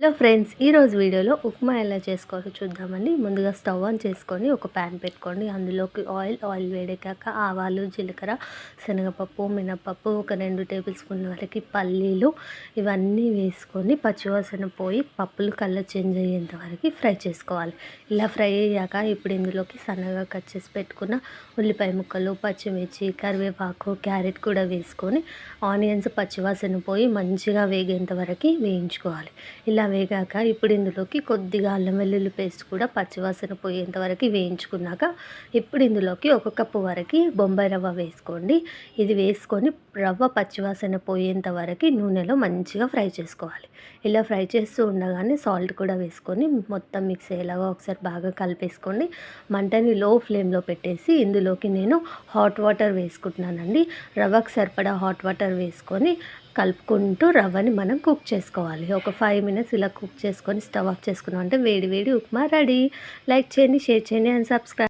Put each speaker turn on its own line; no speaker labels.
Hello friends ఈరోజు వీడియోలో ఉప్మా ఎలా చేసుకోవాలో చూద్దామండి. ముందుగా స్టవ్ ఆన్ చేసుకొని ఒక ప్యాన్ పెట్టుకోండి. అందులోకి ఆయిల్ ఆయిల్ వేడెక్కాక ఆవాలు జీలకర్ర శనగపప్పు మినపప్పు ఒక రెండు టేబుల్ స్పూన్ వరకు పల్లీలు ఇవన్నీ వేసుకొని పచ్చివాసన పోయి పప్పులు కలర్ చేంజ్ అయ్యేంత వరకు ఫ్రై చేసుకోవాలి. ఇలా ఫ్రై అయ్యాక ఇప్పుడు ఇందులోకి సన్నగా కట్ చేసి పెట్టుకున్న ఉల్లిపాయ ముక్కలు పచ్చిమిర్చి కరివేపాకు క్యారెట్ కూడా వేసుకొని ఆనియన్స్ పచ్చివాసన పోయి మంచిగా వేగేంత వరకు వేయించుకోవాలి. ఇలా వేగాక ఇప్పుడు ఇందులోకి కొద్దిగా అల్లం వెల్లుల్లి పేస్ట్ కూడా పచ్చివాసన పోయేంత వరకు వేయించుకున్నాక ఇప్పుడు ఇందులోకి ఒక కప్పు వరకు బొంబాయి రవ్వ వేసుకోండి. ఇది వేసుకొని రవ్వ పచ్చివాసన పోయేంత వరకు నూనెలో మంచిగా ఫ్రై చేసుకోవాలి. ఇలా ఫ్రై చేస్తూ ఉండగానే సాల్ట్ కూడా వేసుకొని మొత్తం మిక్స్ అయ్యేలాగా ఒకసారి బాగా కలిపేసుకోండి. మంటని లో ఫ్లేమ్లో పెట్టేసి ఇందులోకి నేను హాట్ వాటర్ వేసుకుంటున్నానండి. రవ్వకు సరిపడా హాట్ వాటర్ వేసుకొని కలుపుకుంటూ రవ్వని మనం కుక్ చేసుకోవాలి. ఒక ఫైవ్ మినిట్స్ ఇలా కుక్ చేసుకొని స్టవ్ ఆఫ్ చేసుకున్నాం అంటే వేడి వేడి ఉప్మా రెడీ. లైక్ చేయండి షేర్ చేయండి అండ్ సబ్స్క్రైబ్